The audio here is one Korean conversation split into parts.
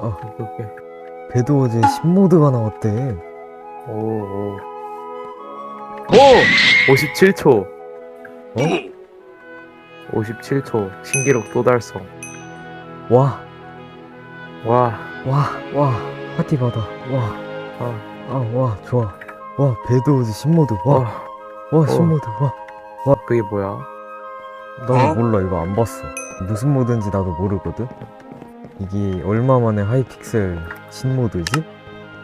어, 오케이. 배드워즈 신모드가 나왔대. 오, 오. 오! 57초. 어? 57초. 신기록 또 달성. 와, 와, 와, 와, 파티 받아. 와, 아, 아, 와, 좋아. 와, 배드워즈 신모드. 와, 어, 와, 신모드. 와. 그게 뭐야? 나도 몰라, 이거 안 봤어. 무슨 모드인지 나도 모르거든? 이게 얼마 만에 하이픽셀 신모드지?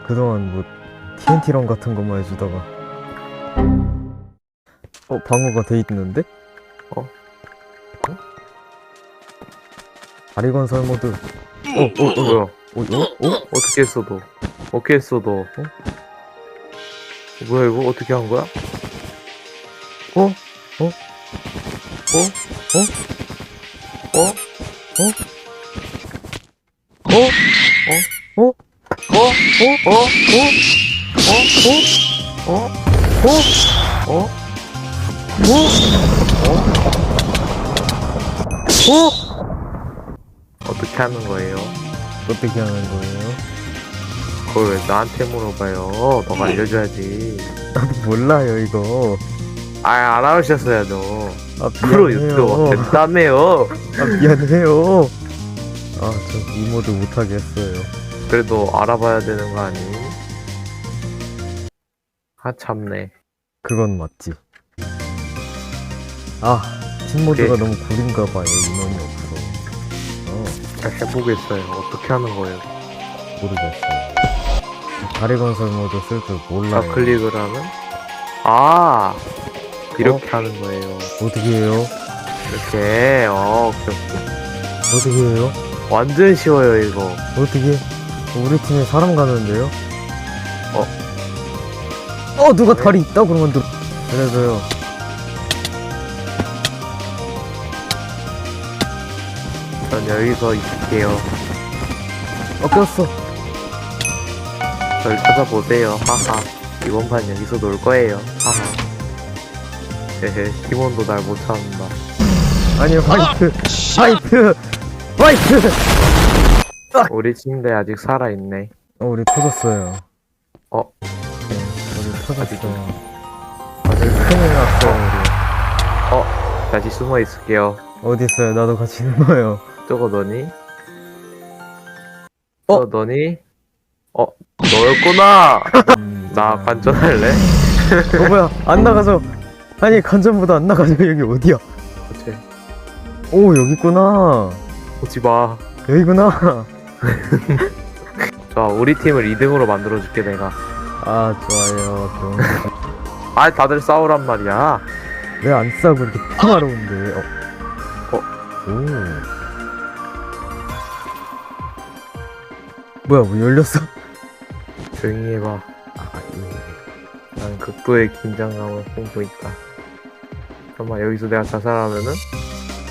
그동안 뭐, TNT런 같은 것만 해주다가. 어, 방어가 돼 있는데? 어? 다리 건설 모드. 어, 어, 어, 뭐야? 어, 어? 어? 어떻게 했어, 너? 어떻게 했어, 너? 어? 뭐야, 이거? 어떻게 한 거야? 어? 어? 어? 어? 어? 어? 어? 어? 어? 어? 어? 어? 어떻게 하는 거예요? 어떻게 하는 거예요? 그걸 왜 나한테 물어봐요? 너가 알려줘야지. 나도 몰라요, 이거. 아, 알아오셨어야죠. 아, 프로 유튜버. 됐다며요. 아, 미안해요. 아, 저 이 모드 못하겠어요. 그래도 알아봐야 되는 거 아니? 아, 참네. 그건 맞지. 아, 신모드가 오케이. 너무 구린가 봐요. 인원이 없어. 어, 잘 해보겠어요. 어떻게 하는 거예요? 모르겠어요. 다리 건설 모드 쓸 줄 몰라요. 좌클릭을 하면? 아! 이렇게 하는 거예요. 어떻게 해요? 이렇게, 어, 오케이. 어떻게 해요? 완전 쉬워요, 이거. 어떻게? 우리 팀에 사람 가는데요? 어? 어, 누가 다리 있다? 그러면 또. 그래서요. 전 여기서 있을게요. 어, 꼈어. 절 찾아보세요. 하하. 이번 판 여기서 놀 거예요. 하하. 헤헤, 팀원도 날 못 찾는다. 아니, 화이트. 화이트! 화이트! 우리 침대 아직 살아있네. 어, 우리 터졌어요. 어? 네, 우리 터졌어요. 아직 큰일 났어요, 어, 다시 숨어 있을게요. 우리. 어디 있어요? 나도 같이 숨어요. 저거 너니? 어? 저 너니? 어, 너였구나! 음, 나 관전할래? 어, 뭐야? 안 나가죠? 아니, 관전보다 안 나가죠? 여기 어디야? 그치. 오, 여기 있구나. 오지 마. 여기구나. 자, 우리 팀을 2등으로 만들어줄게, 내가. 아, 좋아요. 그럼. 아, 다들 싸우란 말이야. 왜안 싸고 이렇게 평화로운데? 어. 어? 오. 뭐야, 뭐 열렸어? 조용히 해봐. 아, 예. 난 극도의 긴장감을 품고 있다. 잠깐만, 여기서 내가 자살하면은,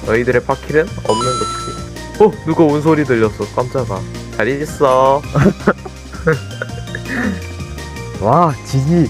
너희들의 파킬은 없는 거지. 어, 누가 온 소리 들렸어. 깜짝아. 잘 있어. 와, 지지.